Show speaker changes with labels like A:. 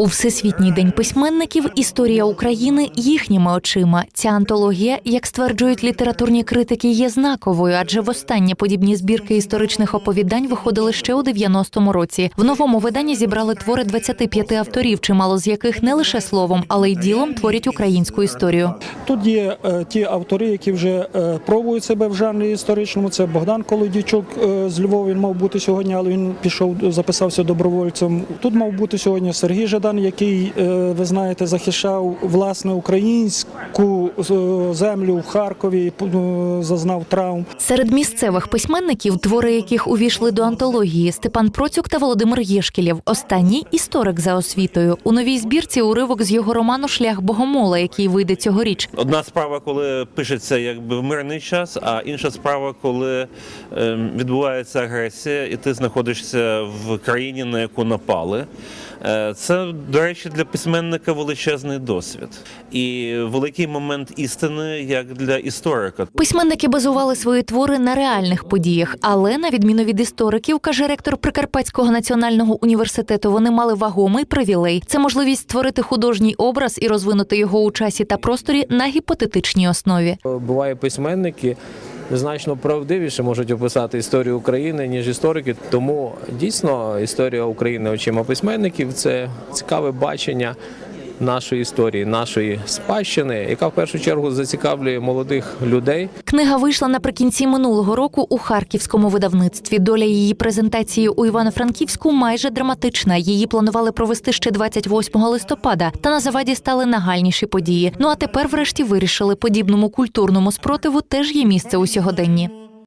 A: У Всесвітній день письменників історія України їхніми очима. Ця антологія, як стверджують літературні критики, є знаковою, адже востаннє подібні збірки історичних оповідань виходили ще у 90-му році. В новому виданні зібрали твори 25 авторів, чимало з яких не лише словом, але й ділом творять українську історію.
B: Тут є е, ті автори, які вже е, пробують себе в жанрі історичному. Це Богдан Колодійчук е, з Львова. Він мав бути сьогодні, але він пішов, записався добровольцем. Тут мав бути сьогодні Сергій Жадан, який, е, ви знаєте, захищав власне українську е, землю в Харкові, е, зазнав травм.
A: Серед місцевих письменників, твори яких увійшли до антології, Степан Процюк та Володимир Єшкілєв. Останній історик за освітою. У новій збірці уривок з його роману Шлях Богомола, який вийде цьогоріч.
C: Одна справа, коли пишеться якби в мирний час, а інша справа, коли ем, відбувається агресія, і ти знаходишся в країні, на яку напали. Е, Це, до речі, для письменника величезний досвід і великий момент істини як для історика.
A: Письменники базували свої твори на реальних подіях, але на відміну від істориків, каже ректор Прикарпатського національного університету, вони мали вагомий привілей. Це можливість створити художній образ і розвинути його у часі та просторі на гіпотетичній основі.
D: Буває письменники значно правдивіше можуть описати історію України, ніж історики. Тому дійсно історія України очима письменників це цікаве бачення нашої історії, нашої спадщини, яка в першу чергу зацікавлює молодих людей.
A: Книга вийшла наприкінці минулого року у харківському видавництві. Доля її презентації у Івано-Франківську майже драматична. Її планували провести ще 28 листопада, та на заваді стали нагальніші події. Ну а тепер, врешті, вирішили подібному культурному спротиву теж є місце у сьогоденні.